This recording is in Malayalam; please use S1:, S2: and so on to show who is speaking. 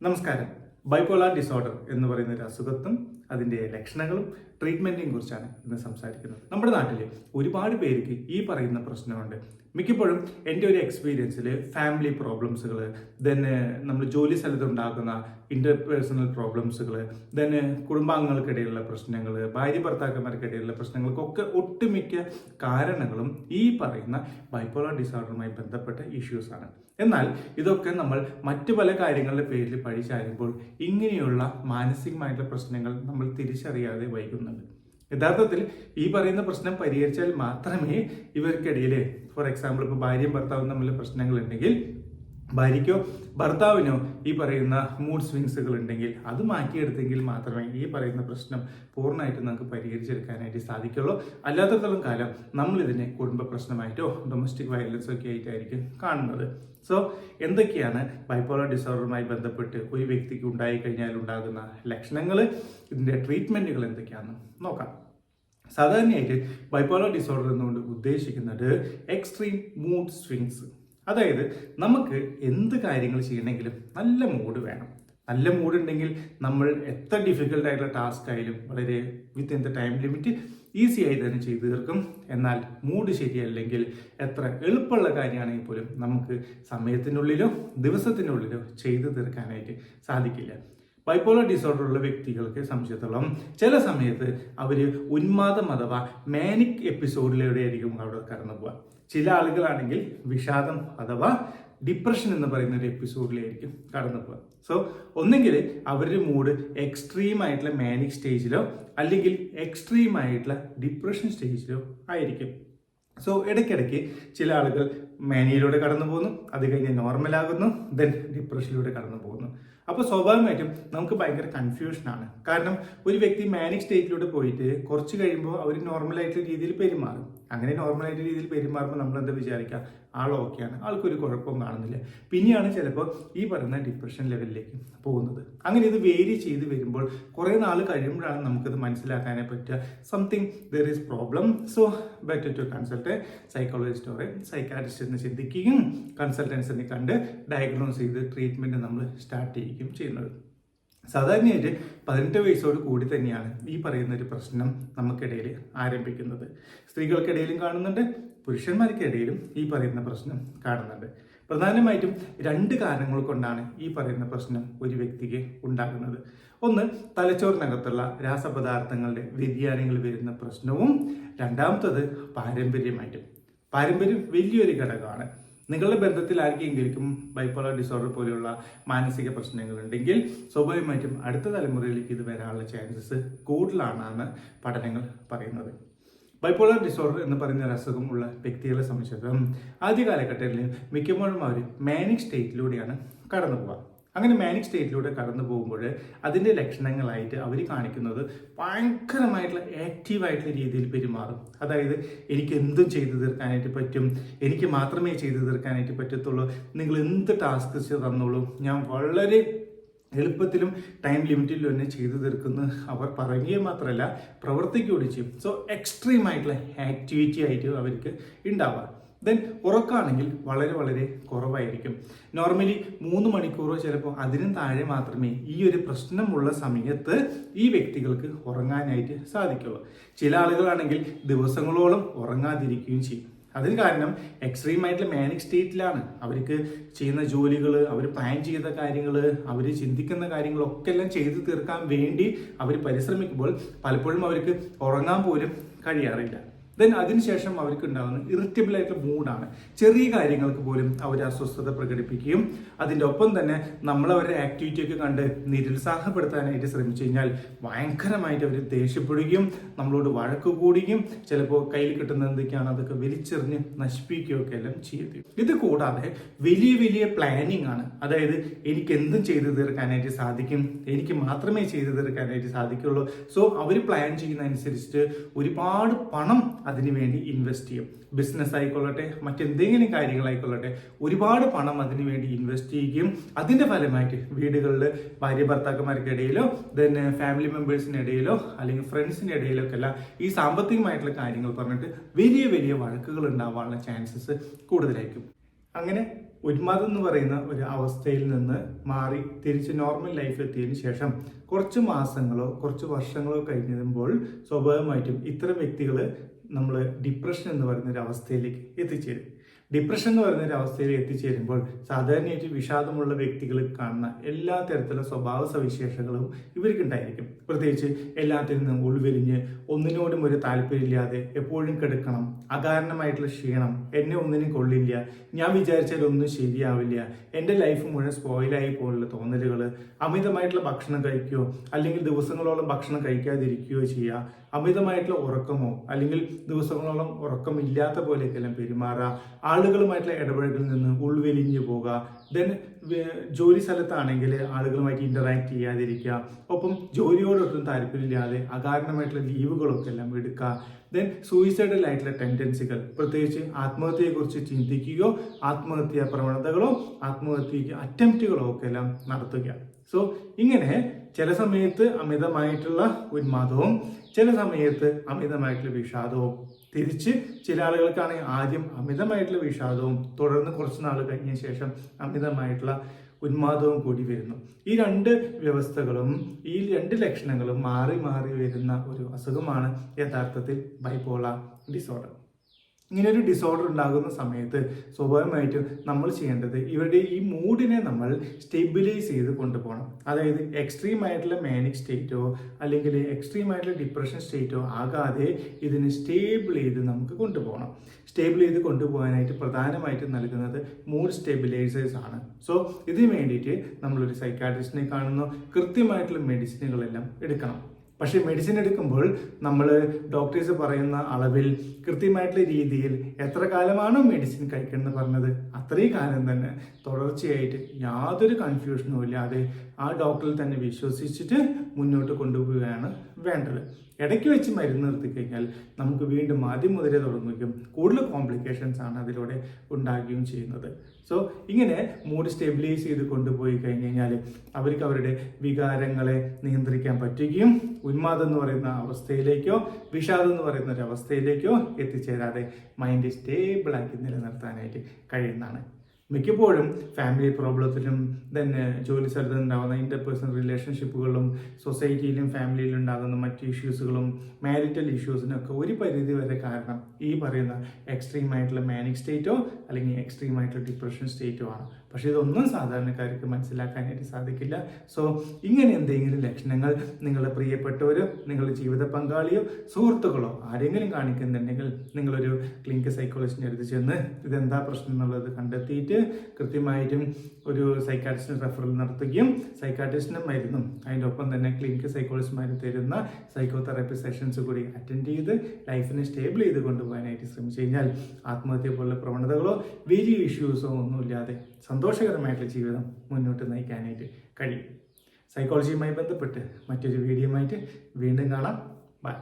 S1: നമസ്കാരം. ബൈപ്പോളാർ ഡിസോർഡർ എന്ന് പറയുന്ന ഒരു അസുഖത്തും അതിന്റെ ലക്ഷണങ്ങളും ട്രീറ്റ്മെന്റിനെയും കുറിച്ചാണ് ഇന്ന് സംസാരിക്കുന്നത്. നമ്മുടെ നാട്ടിൽ ഒരുപാട് പേർക്ക് ഈ പറയുന്ന പ്രശ്നമുണ്ട്. മിക്കപ്പോഴും എന്റെ ഒരു എക്സ്പീരിയൻസിൽ ഫാമിലി പ്രോബ്ലംസുകൾ ദെൻ നമ്മൾ ജോലി സ്ഥലത്ത് ഉണ്ടാക്കുന്ന ഇന്റർപേഴ്സണൽ പ്രോബ്ലംസുകൾ ദെൻ കുടുംബാംഗങ്ങൾക്കിടയിലുള്ള പ്രശ്നങ്ങൾ ഭാര്യ ഭർത്താക്കന്മാർക്കിടയിലുള്ള പ്രശ്നങ്ങൾക്കൊക്കെ ഒട്ടുമിക്ക കാരണങ്ങളും ഈ പറയുന്ന ബൈപ്പോളർ ഡിസോർഡറുമായി ബന്ധപ്പെട്ട ഇഷ്യൂസാണ് എന്നാൽ ഇതൊക്കെ നമ്മൾ മറ്റു പല കാര്യങ്ങളുടെ പേരിൽ പഴിച്ചാരുമ്പോൾ ഇങ്ങനെയുള്ള മാനസികമായിട്ടുള്ള പ്രശ്നങ്ങൾ നമ്മൾ തിരിച്ചറിയാതെ വൈകുന്നുണ്ട് യഥാർത്ഥത്തിൽ ഈ പറയുന്ന പ്രശ്നം പരിഹരിച്ചാൽ മാത്രമേ ഇവർക്കിടയിൽ ഫോർ എക്സാമ്പിൾ ഇപ്പോൾ ഭാര്യയും ഭർത്താവും തമ്മിൽ പ്രശ്നങ്ങൾ ഉണ്ടെങ്കിൽ ഭാര്യയ്ക്കോ ഭർത്താവിനോ ഈ പറയുന്ന മൂഡ് സ്വിങ്സുകൾ ഉണ്ടെങ്കിൽ അത് മാറ്റിയെടുത്തെങ്കിൽ മാത്രമേ ഈ പറയുന്ന പ്രശ്നം പൂർണമായിട്ടും നമുക്ക് പരിഹരിച്ചെടുക്കാനായിട്ട് സാധിക്കുള്ളൂ. അല്ലാത്തത്തോളം കാലം നമ്മളിതിനെ കുടുംബ പ്രശ്നമായിട്ടോ ഡൊമസ്റ്റിക് വയലൻസോ ഒക്കെ ആയിട്ടായിരിക്കും കാണുന്നത്. സോ എന്തൊക്കെയാണ് ബൈപ്പോളർ ഡിസോർഡറുമായി ബന്ധപ്പെട്ട് ഒരു വ്യക്തിക്ക് ഉണ്ടായിക്കഴിഞ്ഞാൽ ഉണ്ടാകുന്ന ലക്ഷണങ്ങൾ ഇതിന്റെ ട്രീറ്റ്മെന്റുകൾ എന്തൊക്കെയാണെന്ന് നോക്കാം. സാധാരണയായിട്ട് ബൈപ്പോളർ ഡിസോർഡർ എന്നുകൊണ്ട് ഉദ്ദേശിക്കുന്നത് എക്സ്ട്രീം മൂഡ് സ്വിങ്സ് അതായത് നമുക്ക് എന്ത് കാര്യങ്ങൾ ചെയ്യണമെങ്കിലും നല്ല മൂഡ് വേണം. നല്ല മൂഡ് ഉണ്ടെങ്കിൽ നമ്മൾ എത്ര ഡിഫിക്കൽട്ട് ആയിട്ടുള്ള ടാസ്ക് ആയാലും വളരെ with in the time limit easy ആയി തന്നെ ചെയ്തു തീർക്കും. എന്നാൽ മൂഡ് ശരിയല്ലെങ്കിൽ എത്ര എളുപ്പമുള്ള കാര്യമാണെങ്കിൽ പോലും നമുക്ക് സമയത്തിനുള്ളിലോ ദിവസത്തിനുള്ളിലോ ചെയ്തു തീർക്കാനായിട്ട് സാധിക്കില്ല. ബൈപ്പോളർ ഡിസോർഡർ ഉള്ള വ്യക്തികൾക്ക് സംശയത്തോളം ചില സമയത്ത് അവർ ഉന്മാദം അഥവാ മാനിക് എപ്പിസോഡിലൂടെ ആയിരിക്കും അവിടെ കടന്നു ചില ആളുകളാണെങ്കിൽ വിഷാദം അഥവാ ഡിപ്രഷൻ എന്ന് പറയുന്ന ഒരു എപ്പിസോഡിലായിരിക്കും കടന്നു പോകുക സോ ഒന്നെങ്കിൽ അവരുടെ മൂഡ് എക്സ്ട്രീം ആയിട്ടുള്ള മാനിക് സ്റ്റേജിലോ അല്ലെങ്കിൽ എക്സ്ട്രീം ആയിട്ടുള്ള ഡിപ്രഷൻ സ്റ്റേജിലോ ആയിരിക്കും. സോ ഇടയ്ക്കിടയ്ക്ക് ചില ആളുകൾ മാനിയിലൂടെ കടന്നു പോകുന്നു. അത് കഴിഞ്ഞ് നോർമലാകുന്നു ദെൻ ഡിപ്രഷനിലൂടെ കടന്നു പോകുന്നു. അപ്പോൾ സ്വാഭാവികമായിട്ടും നമുക്ക് ഭയങ്കര കൺഫ്യൂഷനാണ് കാരണം ഒരു വ്യക്തി മാനിക് സ്റ്റേറ്റിലൂടെ പോയിട്ട് കുറച്ച് കഴിയുമ്പോൾ അവർ നോർമലായിട്ടുള്ള രീതിയിൽ പെരുമാറും. അങ്ങനെ നോർമലായിട്ടുള്ള രീതിയിൽ പെരുമാറുമ്പോൾ നമ്മൾ എന്താ വിചാരിക്കുക ആൾ ഓക്കെയാണ് ആൾക്കൊരു കുഴപ്പവും കാണുന്നില്ല. പിന്നെയാണ് ചിലപ്പോൾ ഈ പറയുന്ന ഡിപ്രഷൻ ലെവലിലേക്ക് പോകുന്നത്. അങ്ങനെ ഇത് വേരി ചെയ്ത് വരുമ്പോൾ കുറേ നാൾ കഴിയുമ്പോഴാണ് നമുക്കിത് മനസ്സിലാക്കാനേ പറ്റുക. Something there is problem so better to consult psychologist or psychiatrist എന്ന് ചിന്തിക്കുകയും കൺസൾട്ടൻസിനെ കണ്ട് ഡയഗ്നോസ് ചെയ്ത് ട്രീറ്റ്മെന്റ് നമ്മൾ സ്റ്റാർട്ട് ചെയ്യുകയും ചെയ്യുന്നത്. സാധാരണയായിട്ട് പതിനെട്ട് വയസ്സോട് കൂടി തന്നെയാണ് ഈ പറയുന്ന ഒരു പ്രശ്നം നമുക്കിടയിൽ ആരംഭിക്കുന്നത്. സ്ത്രീകൾക്കിടയിലും കാണുന്നുണ്ട് പുരുഷന്മാർക്കിടയിലും ഈ പറയുന്ന പ്രശ്നം കാണുന്നുണ്ട്. പ്രധാനമായിട്ടും രണ്ട് കാരണങ്ങൾ കൊണ്ടാണ് ഈ പറയുന്ന പ്രശ്നം ഒരു വ്യക്തിക്ക് ഉണ്ടാകുന്നത്. ഒന്ന് തലച്ചോറിനകത്തുള്ള രാസപദാർത്ഥങ്ങളുടെ വ്യതിയാനങ്ങൾ വരുന്ന പ്രശ്നവും. രണ്ടാമത്തത് പാരമ്പര്യമായിട്ടും. പാരമ്പര്യം വലിയൊരു ഘടകമാണ്. നിങ്ങളുടെ ബന്ധത്തിൽ ആർക്കെങ്കിലും ബൈപ്പോളർ ഡിസോർഡർ പോലെയുള്ള മാനസിക പ്രശ്നങ്ങൾ ഉണ്ടെങ്കിൽ സ്വാഭാവികമായിട്ടും അടുത്ത തലമുറയിലേക്ക് ഇത് വരാനുള്ള ചാൻസസ് കൂടുതലാണെന്നാണ് പഠനങ്ങൾ പറയുന്നത്. ബൈപ്പോളർ ഡിസോർഡർ എന്ന് പറയുന്ന ഒരു അസുഖം ഉള്ള വ്യക്തികളെ സംബന്ധിച്ചിടത്തോളം ആദ്യ കാലഘട്ടത്തിൽ മിക്കപ്പോഴും അവർ മാനിക് സ്റ്റേറ്റിലൂടെയാണ് കടന്നു പോവുക അങ്ങനെ മാനിക് സ്റ്റേറ്റിലൂടെ കടന്നു പോകുമ്പോൾ അതിന്റെ ലക്ഷണങ്ങളായിട്ട് അവർ കാണിക്കുന്നത് ഭയങ്കരമായിട്ടുള്ള ആക്റ്റീവായിട്ടുള്ള രീതിയിൽ പെരുമാറും. അതായത് എനിക്ക് എന്തും ചെയ്തു തീർക്കാനായിട്ട് പറ്റും. എനിക്ക് മാത്രമേ ചെയ്തു തീർക്കാനായിട്ട് പറ്റത്തുള്ളൂ. നിങ്ങൾ എന്ത് ടാസ്ക് തന്നോളൂ. ഞാൻ വളരെ എളുപ്പത്തിലും ടൈം ലിമിറ്റിൽ തന്നെ ചെയ്തു തീർക്കുന്നു. അവർ പറയുകയും മാത്രമല്ല പ്രവർത്തിക്കുകയും ചെയ്യും. സോ എക്സ്ട്രീം ആയിട്ടുള്ള ആക്ടിവിറ്റി ആയിട്ട് അവർക്ക് ഉണ്ടാവാം. ദെൻ ഉറക്കാണെങ്കിൽ വളരെ വളരെ കുറവായിരിക്കും. നോർമലി മൂന്ന് മണിക്കൂറോ ചിലപ്പോൾ അതിനും താഴെ മാത്രമേ ഈ ഒരു പ്രശ്നമുള്ള സമയത്ത് ഈ വ്യക്തികൾക്ക് ഉറങ്ങാനായിട്ട് സാധിക്കുള്ളൂ. ചില ആളുകളാണെങ്കിൽ ദിവസങ്ങളോളം ഉറങ്ങാതിരിക്കുകയും ചെയ്യും. അതിന് കാരണം എക്സ്ട്രീം ആയിട്ടുള്ള മാനിക് സ്റ്റേറ്റിലാണ് അവർക്ക് ചെയ്യുന്ന ജോലികൾ അവർ പ്ലാൻ ചെയ്ത കാര്യങ്ങൾ അവർ ചിന്തിക്കുന്ന കാര്യങ്ങളൊക്കെ എല്ലാം ചെയ്തു തീർക്കാൻ വേണ്ടി അവർ പരിശ്രമിക്കുമ്പോൾ പലപ്പോഴും അവർക്ക് ഉറങ്ങാൻ പോലും കഴിയാറില്ല. ദെൻ അതിനുശേഷം അവർക്ക് ഉണ്ടാകുന്ന ഇറിറ്റബിൾ ആയിട്ടുള്ള മൂഡാണ്. ചെറിയ കാര്യങ്ങൾക്ക് പോലും അവർ അസ്വസ്ഥത പ്രകടിപ്പിക്കുകയും അതിന്റെ ഒപ്പം തന്നെ നമ്മൾ അവരുടെ ആക്ടിവിറ്റിയൊക്കെ കണ്ട് നിരുത്സാഹപ്പെടുത്താനായിട്ട് ശ്രമിച്ചു കഴിഞ്ഞാൽ ഭയങ്കരമായിട്ട് അവർ ദേഷ്യപ്പെടുകയും നമ്മളോട് വഴക്ക് കൂടുകയും ചിലപ്പോൾ കയ്യിൽ കിട്ടുന്ന എന്തൊക്കെയാണ് അതൊക്കെ വലിച്ചെറിഞ്ഞ് നശിപ്പിക്കുകയൊക്കെ എല്ലാം ചെയ്തു. ഇത് കൂടാതെ വലിയ വലിയ പ്ലാനിങ് ആണ്. അതായത് എനിക്ക് എന്തും ചെയ്തു തീർക്കാനായിട്ട് സാധിക്കും. എനിക്ക് മാത്രമേ ചെയ്തു തീർക്കാനായിട്ട് സാധിക്കുള്ളൂ. സോ അവർ പ്ലാൻ ചെയ്യുന്ന അനുസരിച്ചിട്ട് ഒരുപാട് പണം അതിനു വേണ്ടി ഇൻവെസ്റ്റ് ചെയ്യും. ബിസിനസ് ആയിക്കൊള്ളട്ടെ മറ്റെന്തെങ്കിലും കാര്യങ്ങളായിക്കൊള്ളട്ടെ ഒരുപാട് പണം അതിനു വേണ്ടി ഇൻവെസ്റ്റ് ചെയ്യുകയും അതിന്റെ ഫലമായിട്ട് വീടുകളിൽ ഭാര്യ ഭർത്താക്കന്മാർക്കിടയിലോ ദെൻ ഫാമിലി മെമ്പേഴ്സിനിടയിലോ അല്ലെങ്കിൽ ഫ്രണ്ട്സിന്റെ ഇടയിലോ ഒക്കെ അല്ല ഈ സാമ്പത്തികമായിട്ടുള്ള കാര്യങ്ങൾ പറഞ്ഞിട്ട് വലിയ വലിയ വഴക്കുകൾ ഉണ്ടാവാനുള്ള ചാൻസസ് കൂടുതലായിരിക്കും. അങ്ങനെ ഉന്മാദം എന്ന് പറയുന്ന ഒരു അവസ്ഥയിൽ നിന്ന് മാറി തിരിച്ച് നോർമൽ ലൈഫ് എത്തിയതിനു ശേഷം കുറച്ച് മാസങ്ങളോ കുറച്ച് വർഷങ്ങളോ കഴിഞ്ഞുമ്പോൾ സ്വാഭാവികമായിട്ടും ഇത്തരം വ്യക്തികൾ നമ്മൾ ഡിപ്രഷൻ എന്ന് പറയുന്ന ഒരു അവസ്ഥയിലേക്ക് എത്തിച്ചേരും. ഡിപ്രഷൻ എന്ന് പറയുന്ന ഒരു അവസ്ഥയിൽ എത്തിച്ചേരുമ്പോൾ സാധാരണയായിട്ട് വിഷാദമുള്ള വ്യക്തികൾ കാണുന്ന എല്ലാ തരത്തിലുള്ള സ്വഭാവ സവിശേഷങ്ങളും ഇവർക്കുണ്ടായിരിക്കും. പ്രത്യേകിച്ച് എല്ലാത്തിൽ നിന്നും ഉൾവെരിഞ്ഞ് ഒന്നിനോടും ഒരു താല്പര്യമില്ലാതെ എപ്പോഴും കിടക്കണം അകാരണമായിട്ടുള്ള ക്ഷീണം എന്നെ ഒന്നിനും കൊള്ളില്ല ഞാൻ വിചാരിച്ചാൽ ഒന്നും ശരിയാവില്ല എന്റെ ലൈഫ് മുഴുവൻ സ്പോയിലായി പോലുള്ള തോന്നലുകൾ അമിതമായിട്ടുള്ള ഭക്ഷണം കഴിക്കുകയോ അല്ലെങ്കിൽ ദിവസങ്ങളോളം ഭക്ഷണം കഴിക്കാതിരിക്കുകയോ ചെയ്യുക അമിതമായിട്ടുള്ള ഉറക്കമോ അല്ലെങ്കിൽ ദിവസങ്ങളോളം ഉറക്കമില്ലാത്ത പോലെയൊക്കെല്ലാം പെരുമാറുക ആളുകളുമായിട്ടുള്ള ഇടപെടലിൽ നിന്ന് ഉൾവെലിഞ്ഞു പോകുക ദെൻ ജോലി സ്ഥലത്താണെങ്കിൽ ആളുകളുമായിട്ട് ഇന്ററാക്ട് ചെയ്യാതിരിക്കുക ഒപ്പം ജോലിയോടൊട്ടും താല്പര്യമില്ലാതെ അകാരണമായിട്ടുള്ള ലീവുകളൊക്കെ എല്ലാം എടുക്കുക ദെൻ സൂയിസൈഡൽ ആയിട്ടുള്ള ടെൻഡൻസികൾ പ്രത്യേകിച്ച് ആത്മഹത്യയെക്കുറിച്ച് ചിന്തിക്കുകയോ ആത്മഹത്യാ പ്രവണതകളോ ആത്മഹത്യക്ക് അറ്റംപ്റ്റുകളോ ഒക്കെ എല്ലാം നടത്തുക. സോ ഇങ്ങനെ ചില സമയത്ത് അമിതമായിട്ടുള്ള ഉന്മാദവും ചില സമയത്ത് അമിതമായിട്ടുള്ള വിഷാദവും. തിരിച്ച് ചില ആളുകൾക്കാണെങ്കിൽ ആദ്യം അമിതമായിട്ടുള്ള വിഷാദവും തുടർന്ന് കുറച്ച് നാൾ കഴിഞ്ഞ ശേഷം അമിതമായിട്ടുള്ള ഉന്മാദവും കൂടി വരുന്നു. ഈ രണ്ട് വ്യവസ്ഥകളും ഈ രണ്ട് ലക്ഷണങ്ങളും മാറി മാറി വരുന്ന ഒരു അസുഖമാണ് യഥാർത്ഥത്തിൽ ബൈപോള ഡിസോർഡർ ഇങ്ങനെ ഒരു ഡിസോർഡർ ഉണ്ടാകുന്ന സമയത്ത് സ്വാഭാവികമായിട്ടും നമ്മൾ ചെയ്യേണ്ടത് ഇവരുടെ ഈ മൂഡിനെ നമ്മൾ സ്റ്റെബിലൈസ് ചെയ്ത് കൊണ്ടുപോകണം. അതായത് എക്സ്ട്രീം ആയിട്ടുള്ള മാനിക് സ്റ്റേറ്റോ അല്ലെങ്കിൽ എക്സ്ട്രീം ആയിട്ടുള്ള ഡിപ്രഷൻ സ്റ്റേറ്റോ ആകാതെ ഇതിനെ സ്റ്റേബിൾ ചെയ്ത് നമുക്ക് കൊണ്ടുപോകണം. സ്റ്റേബിൾ ചെയ്ത് കൊണ്ടുപോകാനായിട്ട് പ്രധാനമായിട്ടും നൽകുന്നത് മൂഡ് സ്റ്റെബിലൈസേഴ്സ് ആണ്. സോ ഇതിന് വേണ്ടിയിട്ട് നമ്മളൊരു സൈക്കാട്രിസ്റ്റിനെ കാണുന്നു. കൃത്യമായിട്ടുള്ള മെഡിസിനുകളെല്ലാം എടുക്കണം. പക്ഷേ മെഡിസിൻ എടുക്കുമ്പോൾ നമ്മൾ ഡോക്ടേഴ്സ് പറയുന്ന അളവിൽ കൃത്യമായിട്ടുള്ള രീതിയിൽ എത്ര കാലമാണോ മെഡിസിൻ കഴിക്കണമെന്ന് പറഞ്ഞത്? അത്രയും കാലം തന്നെ. തുടർച്ചയായിട്ട് യാതൊരു കൺഫ്യൂഷനും ഇല്ലാതെ ആ ഡോക്ടറിൽ തന്നെ വിശ്വസിച്ചിട്ട് മുന്നോട്ട് കൊണ്ടുപോവുകയാണ് വേണ്ടത്. ഇടയ്ക്ക് വെച്ച് മരുന്ന് നിർത്തി കഴിഞ്ഞാൽ നമുക്ക് വീണ്ടും ആദ്യം മുതലേ തുടങ്ങുകയും കൂടുതൽ കോംപ്ലിക്കേഷൻസ് ആണ് അതിലൂടെ ഉണ്ടാകുകയും ചെയ്യുന്നത്. സോ ഇങ്ങനെ മൂഡ് സ്റ്റെബിലൈസ് ചെയ്ത് കൊണ്ടുപോയി കഴിഞ്ഞ് കഴിഞ്ഞാൽ അവർക്ക് അവരുടെ വികാരങ്ങളെ നിയന്ത്രിക്കാൻ പറ്റുകയും ഉന്മാദം എന്ന് പറയുന്ന അവസ്ഥയിലേക്കോ വിഷാദം എന്ന് പറയുന്ന ഒരു അവസ്ഥയിലേക്കോ എത്തിച്ചേരാതെ മൈൻഡ് സ്റ്റേബിളാക്കി നിലനിർത്താനായിട്ട് കഴിയുന്നതാണ്. മിക്കപ്പോഴും ഫാമിലി പ്രോബ്ലത്തിലും തന്നെ ജോലി സ്ഥലത്ത് ഉണ്ടാകുന്ന ഇന്റർപേഴ്സണൽ റിലേഷൻഷിപ്പുകളും സൊസൈറ്റിയിലും ഫാമിലിയിലും ഉണ്ടാകുന്ന മറ്റ് ഇഷ്യൂസുകളും മാരിറ്റൽ ഇഷ്യൂസിനൊക്കെ ഒരു പരിധി വരെ കാരണം ഈ പറയുന്ന എക്സ്ട്രീം ആയിട്ടുള്ള മാനിക് സ്റ്റേറ്റോ അല്ലെങ്കിൽ എക്സ്ട്രീം ആയിട്ടുള്ള ഡിപ്രഷൻ സ്റ്റേറ്റോ ആണ്. പക്ഷേ ഇതൊന്നും സാധാരണക്കാർക്ക് മനസ്സിലാക്കാനായിട്ട് സാധിക്കില്ല. സോ ഇങ്ങനെ എന്തെങ്കിലും ലക്ഷണങ്ങൾ നിങ്ങളുടെ പ്രിയപ്പെട്ടവരോ നിങ്ങളുടെ ജീവിത പങ്കാളിയോ സുഹൃത്തുക്കളോ ആരെങ്കിലും കാണിക്കുന്നുണ്ടെങ്കിൽ നിങ്ങളൊരു ക്ലിനിക്കൽ സൈക്കോളജിസ്റ്റിന്റെ അടുത്ത് ചെന്ന് ഇതെന്താ പ്രശ്നം എന്നുള്ളത് കണ്ടെത്തിയിട്ട് കൃത്യമായിട്ടും ഒരു സൈക്കാട്രിസ്റ്റിന് റെഫറൽ നടത്തുകയും സൈക്കാട്രിസ്റ്റിനും മരുന്നും അതിന്റെ ഒപ്പം തന്നെ ക്ലിനിക്കൽ സൈക്കോളജിസ്റ്റുമാർ തരുന്ന സൈക്കോ തെറാപ്പി സെഷൻസ് കൂടി അറ്റൻഡ് ചെയ്ത് ലൈഫിനെ സ്റ്റേബിൾ ചെയ്ത് കൊണ്ടുപോകാനായിട്ട് ശ്രമിച്ചു കഴിഞ്ഞാൽ ആത്മഹത്യ പോലുള്ള പ്രവണതകളോ വലിയ ഇഷ്യൂസോ ഒന്നുമില്ലാതെ സന്തോഷകരമായിട്ടുള്ള ജീവിതം മുന്നോട്ട് നയിക്കാനായിട്ട് കഴിയും. സൈക്കോളജിയുമായി ബന്ധപ്പെട്ട് മറ്റൊരു വീഡിയോ ആയിട്ട് വീണ്ടും കാണാം. ബൈ